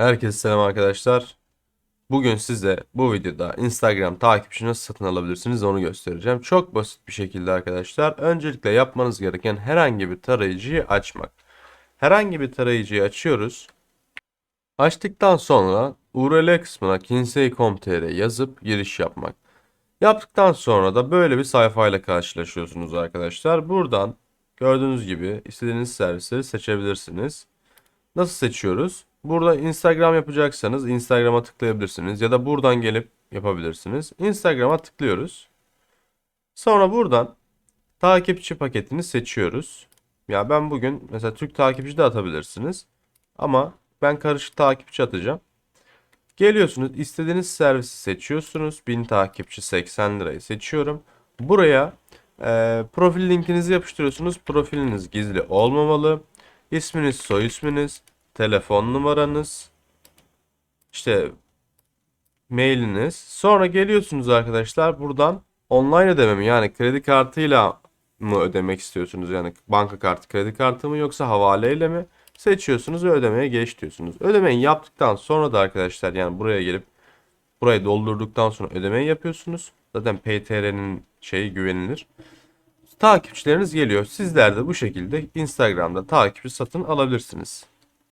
Herkese selam arkadaşlar. Bugün size bu videoda Instagram takipçi nasıl satın alabilirsiniz onu göstereceğim. Çok basit bir şekilde arkadaşlar. Öncelikle yapmanız gereken herhangi bir tarayıcıyı açmak. Herhangi bir tarayıcıyı açıyoruz. Açtıktan sonra URL kısmına kinsey.com.tr yazıp giriş yapmak. Yaptıktan sonra da böyle bir sayfayla karşılaşıyorsunuz arkadaşlar. Buradan gördüğünüz gibi istediğiniz servisleri seçebilirsiniz. Nasıl seçiyoruz? Burada Instagram yapacaksanız Instagram'a tıklayabilirsiniz ya da buradan gelip yapabilirsiniz. Instagram'a tıklıyoruz. Sonra buradan takipçi paketini seçiyoruz. Ya ben bugün mesela Türk takipçi de atabilirsiniz. Ama ben karışık takipçi atacağım. Geliyorsunuz istediğiniz servisi seçiyorsunuz. 1000 takipçi 80 lirayı seçiyorum. Buraya e, profil linkinizi yapıştırıyorsunuz. Profiliniz gizli olmamalı. İsminiz, soy isminiz, telefon numaranız, işte mailiniz. Sonra geliyorsunuz arkadaşlar buradan online ödeme mi yani kredi kartıyla mı ödemek istiyorsunuz? Yani banka kartı, kredi kartı mı yoksa havaleyle mi? Seçiyorsunuz ve ödemeye geç diyorsunuz. Ödemeyi yaptıktan sonra da arkadaşlar yani buraya gelip burayı doldurduktan sonra ödemeyi yapıyorsunuz. Zaten PTR'nin şeyi güvenilir. Takipçileriniz geliyor. Sizler de bu şekilde Instagram'da takipçi satın alabilirsiniz.